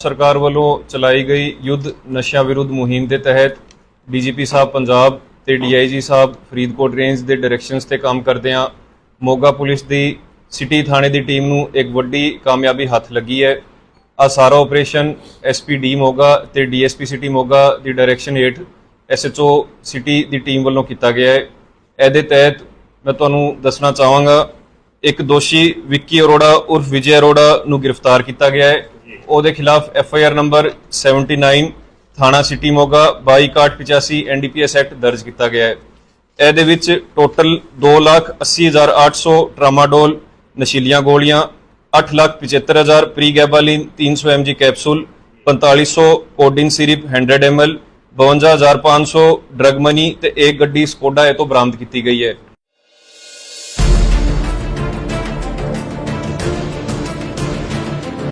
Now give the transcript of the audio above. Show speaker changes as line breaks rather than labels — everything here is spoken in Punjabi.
ਸਰਕਾਰ ਵੱਲੋਂ ਚਲਾਈ ਗਈ ਯੁੱਧ ਨਸ਼ਿਆਂ ਵਿਰੁੱਧ ਮੁਹਿੰਮ ਦੇ ਤਹਿਤ ਡੀਜੀਪੀ ਸਾਹਿਬ ਪੰਜਾਬ ਤੇ ਡੀਆਈਜੀ ਸਾਹਿਬ ਫਰੀਦਕੋਟ ਰੇਂਜ ਦੇ ਡਾਇਰੈਕਸ਼ਨਸ ਤੇ ਕੰਮ ਕਰਦੇ ਆ ਮੋਗਾ ਪੁਲਿਸ ਦੀ ਸਿਟੀ ਥਾਣੇ ਦੀ ਟੀਮ ਨੂੰ ਇੱਕ ਵੱਡੀ ਕਾਮਯਾਬੀ ਹੱਥ ਲੱਗੀ ਹੈ। ਆ ਸਾਰਾ ਆਪਰੇਸ਼ਨ ਐਸਪੀਡੀ ਮੋਗਾ ਤੇ ਡੀਐਸਪੀ ਸਿਟੀ ਮੋਗਾ ਦੀ ਡਾਇਰੈਕਸ਼ਨ ਹੇਠ ਐਸਐਚਓ ਸਿਟੀ ਦੀ ਟੀਮ ਵੱਲੋਂ ਕੀਤਾ ਗਿਆ ਹੈ। ਇਹਦੇ ਤਹਿਤ ਮੈਂ ਤੁਹਾਨੂੰ ਦੱਸਣਾ ਚਾਹਾਂਗਾ, ਇੱਕ ਦੋਸ਼ੀ ਵਿੱਕੀ ਅਰੋੜਾ ਉਰਫ ਵਿਜੇ ਅਰੋੜਾ ਨੂੰ ਗ੍ਰਿਫਤਾਰ ਕੀਤਾ ਗਿਆ ਹੈ। ਉਹਦੇ ਖਿਲਾਫ ਐਫ ਆਈ ਆਰ ਨੰਬਰ 79 ਥਾਣਾ ਸਿਟੀ ਮੋਗਾ 2285 ਐਨਡੀਪੀਐਸ ਐਕਟ ਦਰਜ ਕੀਤਾ ਗਿਆ ਹੈ। ਇਹਦੇ ਵਿੱਚ ਟੋਟਲ 280800 ਟਰਾਮਾਡੋਲ, ਨਸ਼ੀਲੀਆਂ ਗੋਲੀਆਂ 875000 pregabalin 300 mg capsule 4500 codeine syrup 100 ml 52500 drug money ਤੇ ਇੱਕ ਗੱਡੀ ਸਕੋਡਾ ਇਹ ਤੋਂ ਬਰਾਮਦ ਕੀਤੀ ਗਈ ਹੈ।